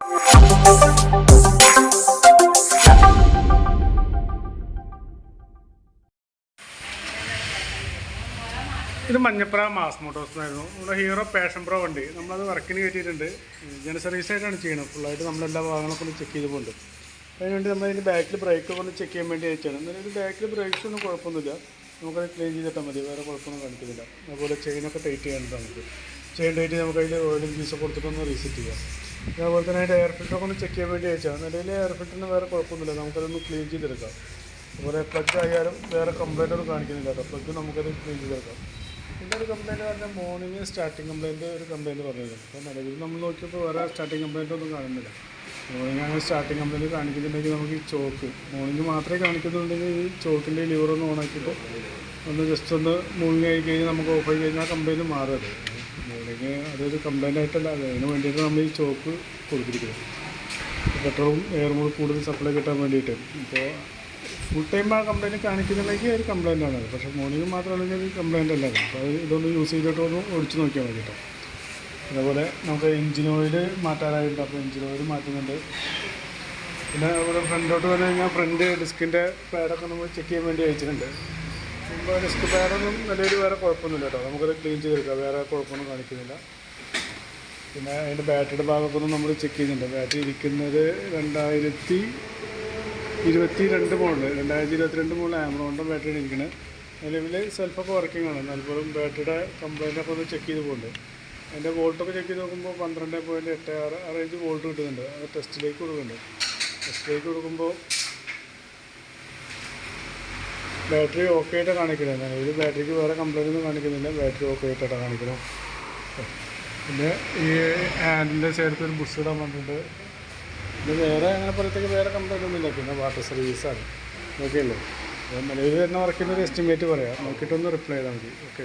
ഇത് Manjapra mass Motors ആയിരുന്നു. നമ്മുടെ ഹീറോ പാഷൻ പ്രോ വണ്ടി. നമ്മളത് വർക്കിന് കയറ്റിയിട്ടുണ്ട് ജന സർവീസ് ആയിട്ടാണ് ചെയ്യുന്നത് ഫുള്ളായിട്ട് നമ്മളെല്ലാ ഭാഗങ്ങളൊക്കെ ഒന്ന് ചെക്ക് ചെയ്ത് പോകുന്നുണ്ട് അതിനുവേണ്ടി നമ്മൾ ഇതിന്റെ ബാക്കിൽ ബ്രേക്ക് ഒന്ന് ചെക്ക് ചെയ്യാൻ വേണ്ടി അയച്ചാണ് എന്നാലും ഇത് ബാക്കിൽ ബ്രേക്സ് ഒന്നും കുഴപ്പമൊന്നുമില്ല. നമുക്കത് ക്ലീൻ ചെയ്തിട്ടാൽ മതി. വേറെ കുഴപ്പമൊന്നും കാണിക്കുന്നില്ല. അതുപോലെ ചെയിനൊക്കെ ടൈറ്റ് ചെയ്യാനുണ്ട് നമുക്ക് ചെയിൻ ടൈറ്റ് നമുക്ക് അതിൽ ഓയിലും ഗ്രീസൊക്കെ കൊടുത്തിട്ടൊന്ന് റീസെറ്റ് ചെയ്യാം. അതുപോലെ തന്നെ അതിന്റെ എയർ ഫിൽറ്ററൊക്കെ ഒന്ന് ചെക്ക് ചെയ്യാൻ വേണ്ടി അയച്ചാണ് നിലവിൽ എയർ ഫിൽറ്ററിന് വേറെ കുഴപ്പമൊന്നുമില്ല. നമുക്കതൊന്ന് ക്ലീൻ ചെയ്തെടുക്കാം. അതുപോലെ പ്ലഗ് ആയാലും വേറെ കംപ്ലൈന്റ് ഒന്നും കാണിക്കുന്നില്ല കേട്ടോ. പ്ലഗ് നമുക്കത് ക്ലീൻ ചെയ്തെടുക്കാം. പിന്നെ ഒരു കംപ്ലൈന്റ് പറഞ്ഞാൽ മോർണിംഗ് സ്റ്റാർട്ടിങ് കംപ്ലൈന്റ് ഒരു കംപ്ലൈന്റ് പറഞ്ഞത് അപ്പോൾ നിലവിൽ നമ്മൾ നോക്കിയപ്പോൾ വേറെ സ്റ്റാർട്ടിങ് കംപ്ലൈന്റ് ഒന്നും കാണുന്നില്ല. മോർണിംഗ് അങ്ങനെ സ്റ്റാർട്ടിങ് കംപ്ലൈന്റ് കാണിക്കുന്നുണ്ടെങ്കിൽ നമുക്ക് ഈ ചോക്ക് മോർണിംഗ് മാത്രമേ കാണിക്കുന്നുണ്ടെങ്കിൽ ഈ ചോക്കിന്റെ ലിവർ ഒന്ന് ഓണാക്കിയിട്ട് ഒന്ന് ജസ്റ്റ് ഒന്ന് മൂവിങ് ആയി കഴിഞ്ഞാൽ നമുക്ക് ഓഫ് ആയി കഴിഞ്ഞാൽ കംപ്ലൈന്റ് മാറും മോർണിംഗ് അതൊരു കംപ്ലൈന്റ് ആയിട്ടല്ല അത് അതിന് വേണ്ടിയിട്ട് നമ്മൾ ഈ ചോക്ക് കൊടുത്തിരിക്കുന്നത്. പെട്രോളും എയറും കൂടി കൂടുതൽ സപ്ലൈ കിട്ടാൻ വേണ്ടിയിട്ട്. ഇപ്പോൾ ഫുൾ ടൈം ആ കംപ്ലൈന്റ് കാണിക്കുന്നുണ്ടെങ്കിൽ ഒരു കംപ്ലൈന്റ് ആണ്. പക്ഷേ മോർണിംഗ് മാത്രമാണെങ്കിൽ ഒരു കംപ്ലൈന്റ് അല്ല. അപ്പോൾ അത് ഇതൊന്ന് യൂസ് ചെയ്തിട്ട് ഒന്ന് ഓടിച്ച് നോക്കിയാൽ കേട്ടോ. അതേപോലെ നമുക്ക് എഞ്ചിൻ ഓയിൽ മാറ്റാനായിട്ടുണ്ട്. അപ്പോൾ എഞ്ചിൻ ഓയിൽ മാറ്റുന്നുണ്ട്. പിന്നെ അതുപോലെ ഫ്രണ്ടോട്ട് വന്നു കഴിഞ്ഞാൽ ഫ്രണ്ട് ഡിസ്കിന്റെ പാഡൊക്കെ നമ്മൾ ചെക്ക് ചെയ്യാൻ വേണ്ടി അയച്ചിട്ടുണ്ട്. ഡിസ്ക് പാഡൊന്നും നിലവിൽ വേറെ കുഴപ്പമൊന്നുമില്ല കേട്ടോ. നമുക്കത് ക്ലീൻ ചെയ്തെടുക്കാം. വേറെ കുഴപ്പമൊന്നും കാണിക്കുന്നില്ല. പിന്നെ അതിന്റെ ബാറ്ററിയുടെ ഭാഗമൊക്കെ നമ്മൾ ചെക്ക് ചെയ്യുന്നുണ്ട് ബാറ്ററി ഇരിക്കുന്നത് രണ്ടായിരത്തി ഇരുപത്തി രണ്ട് മോഡൽ രണ്ടായിരത്തി ഇരുപത്തിരണ്ട് മോഡൽ ആമറോണിന്റെ ബാറ്ററിയാണ് ഇരിക്കുന്നത് നിലവിൽ സെൽഫൊക്കെ വർക്കിംഗ് ആണ്. എന്നാൽ പോലും ബാറ്ററിയുടെ കംപ്ലൈന്റ് ഒക്കെ ഒന്ന് ചെക്ക് ചെയ്ത് പോകുന്നുണ്ട് അതിന്റെ വോൾട്ടൊക്കെ ചെക്ക് ചെയ്ത് നോക്കുമ്പോൾ പന്ത്രണ്ട് പോയിന്റ് എട്ട് ആറ് ആ റേഞ്ച് വോൾട്ട് കിട്ടുന്നുണ്ട്. അത് ടെസ്റ്റിലേക്ക് കൊടുക്കുന്നുണ്ട്. ടെസ്റ്റിലേക്ക് കൊടുക്കുമ്പോൾ ബാറ്ററി ഓക്കെ ആയിട്ട് കാണിക്കുന്നത് ഒരു ബാറ്ററിക്ക് വേറെ കംപ്ലൈന്റ് ഒന്നും കാണിക്കുന്നില്ല. ബാറ്ററി ഓക്കെ ആയിട്ടാണ് കാണിക്കുന്നത് പിന്നെ ഈ ഹാൻഡിന്റെ ചേർത്ത് ഒരു ബുഷ് ഇടാൻ വന്നിട്ടുണ്ട് പിന്നെ വേറെ അങ്ങനെ പറയത്തേക്ക് വേറെ കംപ്ലൈന്റ് ഒന്നുമില്ല. പിന്നെ വാട്ടർ സർവീസാണ് ഓക്കെ അല്ലേ? നിലവിൽ തന്നെ വർക്കിന്റെ ഒരു എസ്റ്റിമേറ്റ് പറയാം. നോക്കിയിട്ടൊന്ന് റിപ്ലൈ ചെയ്താൽ മതി. ഓക്കെ